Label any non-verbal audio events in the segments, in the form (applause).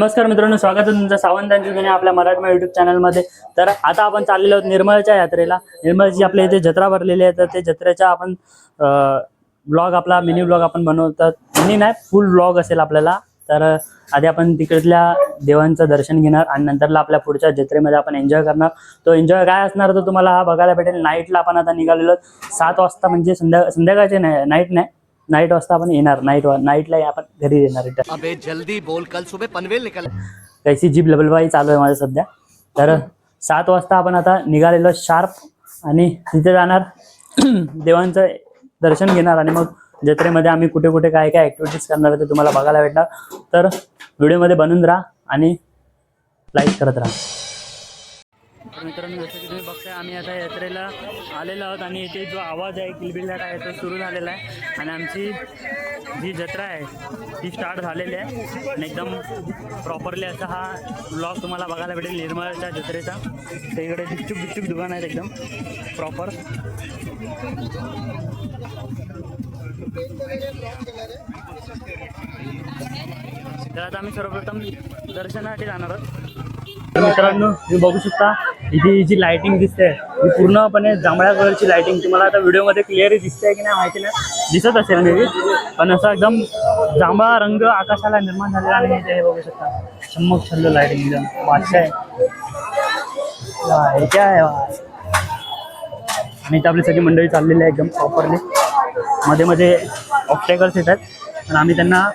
नमस्कार मित्रांनो स्वागत आहे तुमचं सावंतांची जुने आपल्या मराठमा युट्यूब चॅनलमध्ये तर आता आपण चाललेलो आहोत निर्मळच्या यात्रेला. निर्मळची आपल्या इथे जत्रा भरलेली आहे तर ते जत्रेचा आपण ब्लॉग आपला मिनी ब्लॉग आपण बनवतात. मिनी नाही फुल ब्लॉग असेल आपल्याला. तर आधी आपण तिकडल्या देवांचं दर्शन घेणार आणि नंतरला आपल्या पुढच्या जत्रेमध्ये आपण एन्जॉय करणार. तो एन्जॉय काय असणार तो तुम्हाला हा बघायला भेटेल. नाईटला आपण आता निघालेलो सात वाजता म्हणजे संध्या संध्याकाळचे नाही नाईट नाही. नाईट वाजता आपण येणार. नाईट नाईटला आपण घरी येणार रिटर्न अबे जल्दी बोल. कल सुबह पनवेल निकल. कैसी जीप लबलबाई चालू आहे माझं सध्या. तर सात वाजता आपण आता निघालेलो शार्प आणि तिथे जाणार. (clears throat) देवांचं दर्शन घेणार आणि मग जत्रेमध्ये आम्ही कुठे कुठे काय काय ॲक्टिव्हिटीज करणार आहे ते तुम्हाला बघायला भेटणार. तर व्हिडिओमध्ये बनून राहा आणि लाईक करत राहा. तर मित्रांनो जसं की तुम्ही बघताय आम्ही आता यात्रेला आलेलो आहोत आणि इथे जो आवाज आहे किलबिलाट आहे तो सुरू झालेला आहे. आणि आमची जी जत्रा आहे ती स्टार्ट झालेली आहे. आणि एकदम प्रॉपरली असा हा ब्लॉग तुम्हाला बघायला भेटेल निर्मळच्या जत्रेचा. सगळीकडे बिच्चूक बिच्चूक दुकान आहेत एकदम प्रॉपर तर आता आम्ही सर्वप्रथम दर्शनासाठी जाणार आहोत. मित्रांनो तुम्ही बघू शकता इथे ही जी लाइटिंग दिसते ही पूर्णपणे जांभळ्या कलरची लाइटिंग तुम्हाला आता व्हिडिओमध्ये क्लिअर दिसते की नाही माहिती नाही. दिसत असेल मे पण असं एकदम जांभळा रंग आकाशाला निर्माण झालेला आणि हे बघू शकता. चमक छल्लो लाइटिंग एकदम. बादशाह आहे? काय. आणि इथे आपली सगळी मंडळी चाललेली आहे एकदम प्रॉपरली मध्ये मध्ये ऑब्स्टॅकल्स येतात. पण आम्ही त्यांना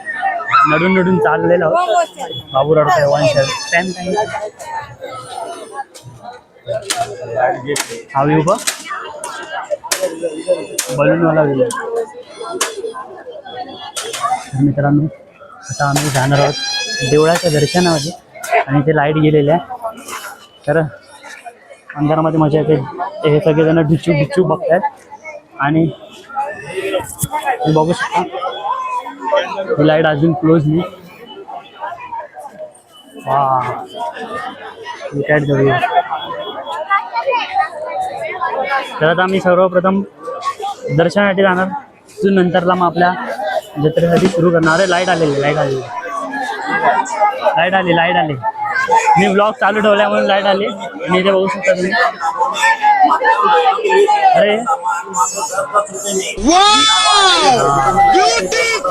नडून नडून चाललेलो आहोत. बाबू रडतोय वन शर्ट टाइम टाइम हा व्ह्यू बघ. बलूनवाला तर मित्रांनो आता आम्ही जाणार आहोत देवळाच्या दर्शनामध्ये आणि ते लाइट गेलेले आहे. तर अंधारामध्ये मजा येते. हे सगळेजण ढिचू ढिचू बघतायत. आणि बघू शकता. ही लाइट अजून क्लोज नाही. वा Look जाऊया. तर आता आम्ही सर्वप्रथम दर्शनासाठी जाणार. तिथून नंतरला मग आपल्या जत्रेसाठी सुरू करणार. आहे लाइट आलेली लाइट आलेली. लाइट आली लाइट आली. मी ब्लॉग चालू ठेवला म्हणून लाइट आली. आणि इथे बघू शकता तुम्ही. अरे.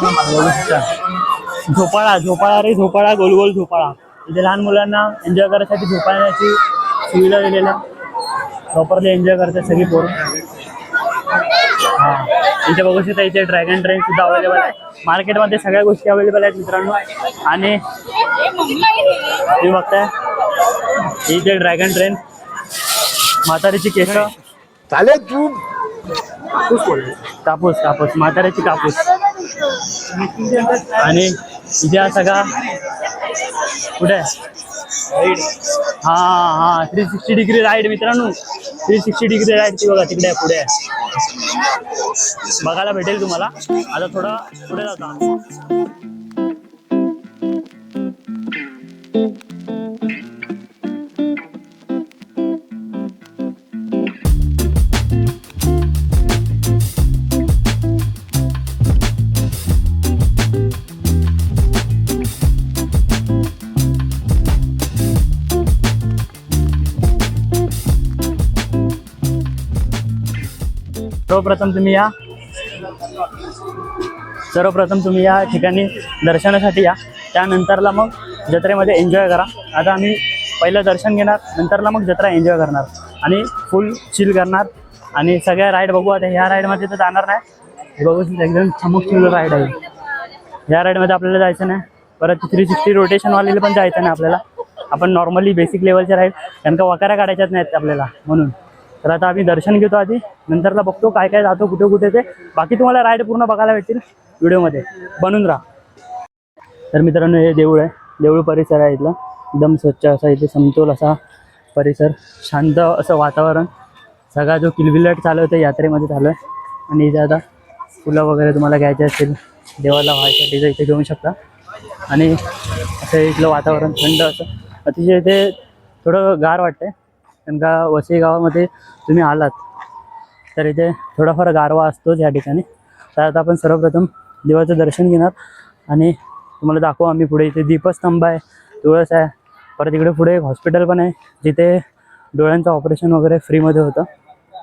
बघू शकता झोपाळा झोपाळा रे झोपाळा गोल गोल झोपाळा. इथे लहान मुलांना एन्जॉय करायसाठी झोपाळ्याची सुविधा दिलेल्या. प्रॉपरली एन्जॉय करतात सगळी पोरं. हा. इथे बघू शकता इथे ड्रॅगन ट्रेन सुद्धा अवेलेबल आहे. मार्केटमध्ये सगळ्या गोष्टी अवेलेबल आहेत मित्रांनो. आणि तुम्ही बघताय. इथे ड्रॅगन ट्रेन म्हातारीची केस चालेल तू. कापूस कापूस म्हाताऱ्याची कापूस. आणि इथे हा सगळा कुठे? आहे? हा हा थ्री सिक्स्टी डिग्री राईड मित्रांनो. थ्री सिक्स्टी डिग्री राईड ती बघा तिकडे पुढे. आहे. बघायला भेटेल तुम्हाला. आता थोडा पुढे जाता. सर्वप्रथम तुम्ही या. सर्वप्रथम तुम्ही या ठिकाणी दर्शनासाठी या. त्यानंतरला मग जत्रेमध्ये एन्जॉय करा. आता आम्ही पहिलं दर्शन घेणार नंतरला मग जत्रा एन्जॉय करणार. आणि फुल चिल करणार. आणि सगळ्या राईड बघू. आता ह्या राईडमध्ये तर जाणार नाही. बघू एकदम चमक चिल राईड आहे. ह्या राईडमध्ये आपल्याला जायचं नाही. परत थ्री सिक्स्टी रोटेशनवालेला पण जायचं नाही आपल्याला. आपण नॉर्मली बेसिक लेवलच्या राईड कारण का वकाऱ्या काढायच्याच नाहीत आपल्याला म्हणून. तर आता आम्ही दर्शन घेतो आधी नंतरला बघतो काय काय जातो कुठे कुठे ते. बाकी तुम्हाला राईड पूर्ण बघायला भेटतील व्हिडिओमध्ये. बनून राहा. तर मित्रांनो हे देऊळ आहे. देऊळ परिसर आहे इथला. एकदम स्वच्छ असा इथे समतोल असा परिसर. शांत असं वातावरण. सगळा जो किलबिलाट चालू होतं यात्रेमध्ये चालू आहे. आणि इथे आता फुलं वगैरे तुम्हाला घ्यायचे असतील. देवाला व्हायसाठी तर इथे घेऊ शकता. आणि असं इथलं वातावरण थंड असं. अतिशय इथे थोडं गार वाटतं कारण का वसई गावामध्ये तुम्ही आलात तर इथे थोडाफार गारवा असतोच या ठिकाणी. तर आता आपण सर्वप्रथम देवाचं दर्शन घेणार आणि तुम्हाला दाखवू आम्ही पुढे. इथे दीपस्तंभ आहे तुळस आहे परत इकडे पुढे एक हॉस्पिटल पण आहे जिथे डोळ्यांचं ऑपरेशन वगैरे फ्रीमध्ये होतं.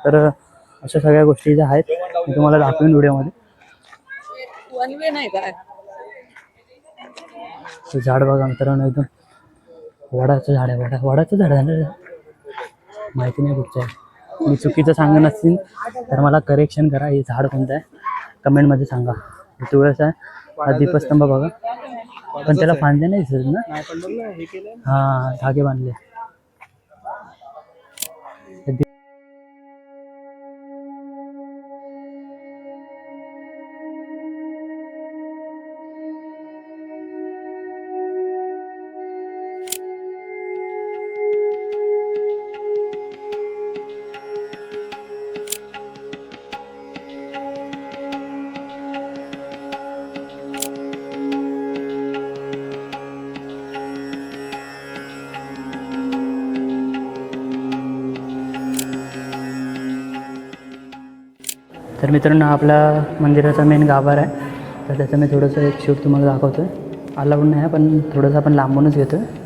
तर अशा सगळ्या गोष्टी ज्या आहेत मी तुम्हाला दाखवेन व्हिडिओमध्ये. नाही काय? ते झाड बघा मित्रांनो एकदम वडाचं झाड आहे वडा वडाचं झाड आहे ना? माहिती नाही कुठचं आहे मी चुकीचं सांगत असतील तर मला करेक्शन करा. हे झाड कोणतं आहे? कमेंटमध्ये सांगा. तुळस आहे. हा दीपस्तंभ बघा. पण त्याला फांद्या नाही दिसत ना? हा धागे बांधले. तर मित्रांनो आपला मंदिराचा मेन गाभार आहे. तर त्याचं मी थोडंसं एक शूट तुम्हाला दाखवतो आहे अलाउड नाही आहे पण थोडंसं आपण लांबूनच घेतो आहे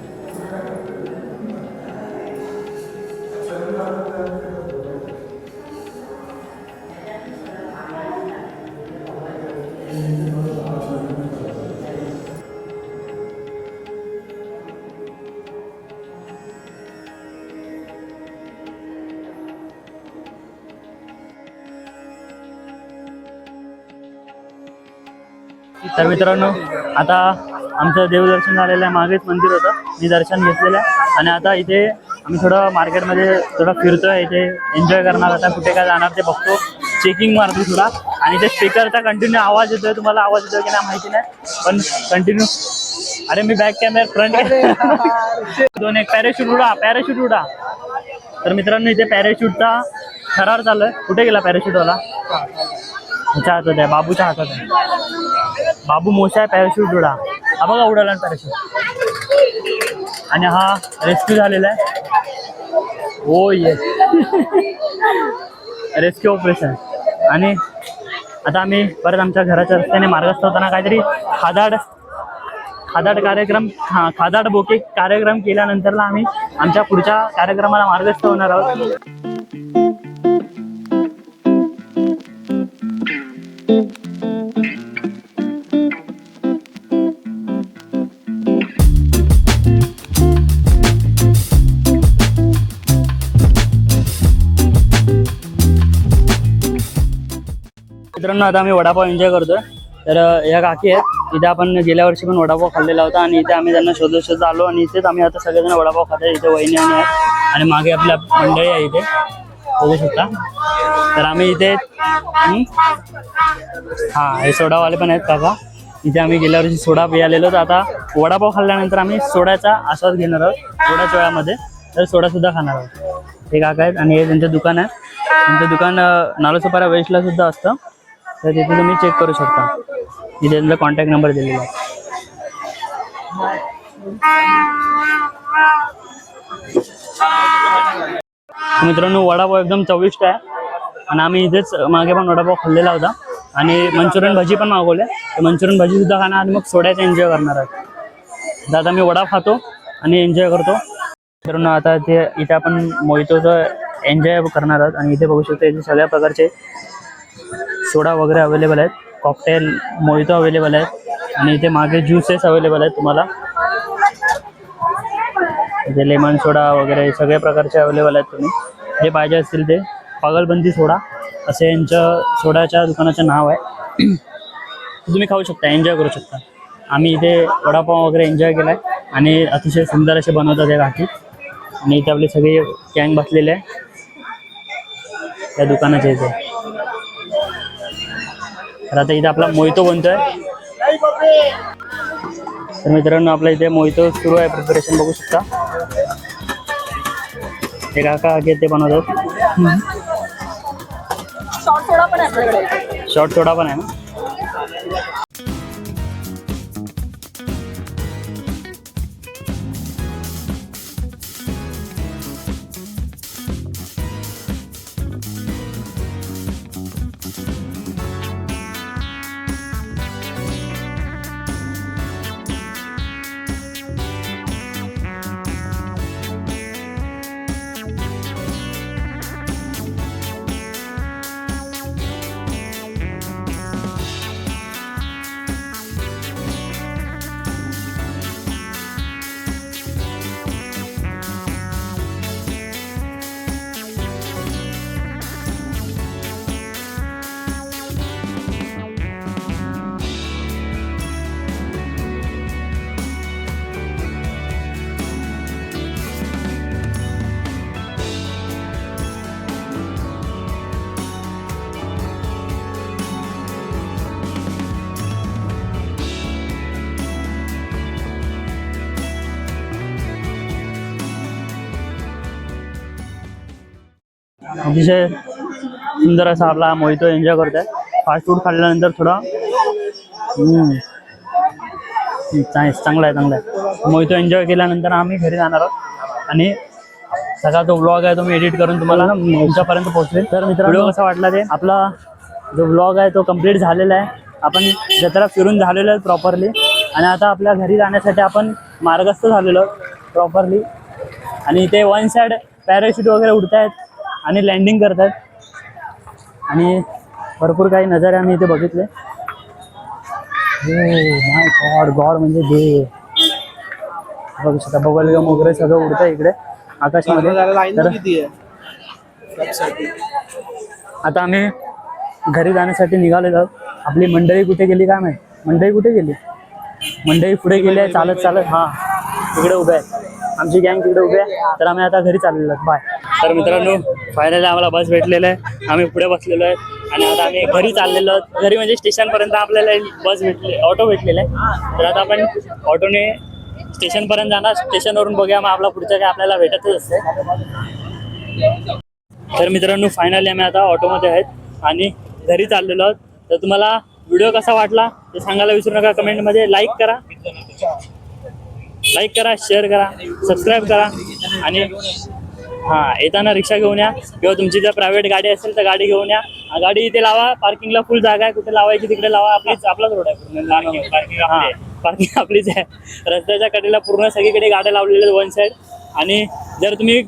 तर मित्रांनो आता आमचं देवदर्शन झालेलं आहे मागेच मंदिर होतं. मी दर्शन घेतलेलं आहे. आणि आता इथे आम्ही थोडं मार्केटमध्ये थोडं फिरतोय. इथे एन्जॉय करणार आता कुठे काय जाणार ते बघतो. चेकिंग मारतो थोडा. आणि ते स्पीकरचा कंटिन्यू आवाज येतोय. तुम्हाला आवाज येतोय की नाही माहिती नाही. पण कंटिन्यू अरे मी बॅक कॅमेरा फ्रंट दोन एक पॅराशूट उडा पॅराशूट उडा. तर मित्रांनो इथे पॅराशूटचा थरार चालू आहे कुठे गेला पॅराशूटवाला ह्याच्या हातात आहे बाबूच्या हातात आहे. बाबू मोशा आहे पॅराशूट उडा हा बघा उडाला पॅराशूट. आणि हा रेस्क्यू झालेला आहे. हो येस (laughs) रेस्क्यू ऑपरेशन. आणि आता आम्ही परत आमच्या घराच्या रस्त्याने मार्गस्थ होताना काहीतरी खादाड खादाड कार्यक्रम हा खादाड बोके कार्यक्रम केल्यानंतरला आम्ही आमच्या पुढच्या कार्यक्रमाला मार्गस्थ होणार आहोत. मित्रांनो आता आम्ही वडापाव एन्जॉय करतोय. तर या काकी आहेत. इथे आपण गेल्या वर्षी पण वडापाव खाल्लेला होता आणि इथे आम्ही त्यांना शोधत शोधत आलो आणि इथेच आम्ही आता सगळेजण वडापाव खातो इथे वहिनी आणि आणि मागे आपल्या मंडळी आहे इथे. बघू शकता. तर आम्ही इथे हा हे सोडावाले पण आहेत काका. इथे आम्ही गेल्या वर्षी सोडा पियालेलो तर आता वडापाव खाल्ल्यानंतर आम्ही सोड्याचा आस्वाद घेणार आहोत. थोड्याच वेळामध्ये. तर सोडा सुद्धा खाणार आहोत. हे काका आहेत आणि हे त्यांचं दुकान आहे. त्यांचं दुकान अं, नालोसोपारा वेस्टला सुद्धा असतं. तर तिथे तुम्ही चेक करू शकता. इथे त्यांचा कॉन्टॅक्ट नंबर दिलेला आहे. मित्रांनो वडापाव एकदम चविष्ट आहे. आणि आम्ही इथेच मागे पण वडापाव खाल्लेला होता. आणि मंचुरियन भजी पण मागवले तर मंचुरियन भजी सुद्धा खाणार आणि मग सोड्याचा एन्जॉय करणार आहे तर आता मी वडा खातो आणि एन्जॉय करतो. मित्रांनो आता ते इथे आपण मोहितोचं एन्जॉय करणार आहोत. आणि इथे बघू शकतो इथे सगळ्या प्रकारचे सोडा वगैरे अवेलेबल आहेत. कॉकटेल मोहितो अवेलेबल आहेत. आणि इथे मागे ज्युसेस अवेलेबल आहेत तुम्हाला. इथे लेमन सोडा वगैरे सगळ्या प्रकारचे अवेलेबल आहेत तुम्ही. जे पाहिजे असतील ते. पागलबंदी सोडा असे यांच्या सोडाच्या दुकानाचं नाव आहे. तुम्ही खाऊ शकता एन्जॉय करू शकता. आम्ही इथे वडापाव वगैरे एन्जॉय केला आहे आणि अतिशय सुंदर असे बनवतात या घाटी आणि इथे आपले सगळे कॅंग बसलेले आहे. त्या दुकानाच्या इथे. तर आता इथे आपला मोहितो बनतोय. तर मित्रांनो आपल्या इथे मोहितो सुरू आहे. प्रिपरेशन बघू शकता. हे काका ते बनवतात. शॉर्ट सोडा पण आहे ना? अतिशय सुंदर असा आपला मोहितो एन्जॉय करतोय. फास्ट फूड खाल्ल्यानंतर थोडा चांगला आहे चांगला आहे मोहितो एन्जॉय केल्यानंतर आम्ही घरी जाणार आहोत. आणि सगळा तो ब्लॉग आहे तो मी एडिट करून तुम्हाला तुमच्यापर्यंत पोहोचवेल. तर मित्रांनो कसा वाटला ते? आपला जो ब्लॉग आहे तो कंप्लीट झालेला आहे. आपण जत्रा फिरून झालेलो आहे प्रॉपरली आणि आता आपल्या घरी जाण्यासाठी आपण मार्गस्थ झालेलो प्रॉपरली आणि इथे वन साईड पॅराशूट वगैरे उडत आहेत आणि लँडिंग करत आहेत आणि भरपूर काही नजारे आम्ही इथे बघितले. माय गॉड गॉड म्हणजे दे बघू शकता बगलगम वगैरे सगळं उडतंय इकडे आकाशामध्ये. आता आम्ही घरी जाण्यासाठी निघालेलो आहोत. आपली मंडळी कुठे गेली काय माहिती? मंडळी कुठे गेली? मंडळी पुढे गेली आहे चालत चालत. हा तिकडे उभे आहे आमची गँग तिकडे उभी आहे. तर आम्ही आता घरी चाललेलो आहोत. बाय तर मित्रांनो फायनली आम्हाला बस भेटलेलं आहे. आम्ही पुढे बसलेलो आहे. आणि आता आम्ही घरी चाललेलो आहोत. घरी म्हणजे स्टेशनपर्यंत आपल्याला बस भेटले ऑटो भेटलेला आहे. तर आता आपण ऑटोने स्टेशनपर्यंत जाणार. स्टेशनवरून बघूया मग आपला पुढचं काय आपल्याला भेटतच असते तर मित्रांनो फायनली आम्ही आता ऑटोमध्ये आहेत. आणि घरी चाललेलो आहोत. तर तुम्हाला व्हिडिओ कसा वाटला ते सांगायला विसरू नका. कमेंटमध्ये लाईक करा. लाईक करा शेअर करा सबस्क्राईब करा. आणि हां येताना रिक्षा घेऊन या. किंवा तुमची जर प्रायव्हेट गाडी असेल तर गाडी घेऊन या. गाडी इथे लावा. पार्किंगला फुल जागा आहे. कुठे लावायची तिकडे लावा. आपलीच आपलाच रोड आहे पूर्ण. हां पार्किंग आपलीच आहे. रस्त्याच्या कडेला पूर्ण सगळीकडे गाड्या लावलेल्या वन साईड आणि जर तुम्ही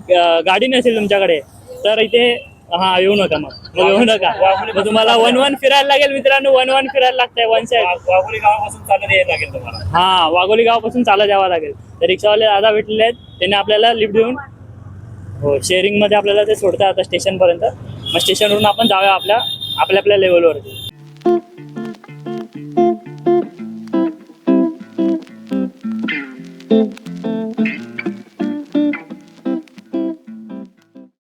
गाडी नसेल तुमच्याकडे तर इथे हा येऊ नका मग. मग येऊ नका. मग तुम्हाला वन वन फिरायला लागेल मित्रांनो. वन वन फिरायला लागतंय वन साईड वाघोली गावापासून चालत यायला लागेल तुम्हाला. हा वाघोली गावापासून चालत यावं लागेल. तर रिक्षावाले दादा भेटलेले आहेत. त्यांनी आपल्याला लिफ्ट देऊन हो शेअरिंगमध्ये आपल्याला ते सोडतात आता स्टेशनपर्यंत. मग स्टेशनवरून आपण जाऊया आपल्या आपल्या आपल्या लेवलवरती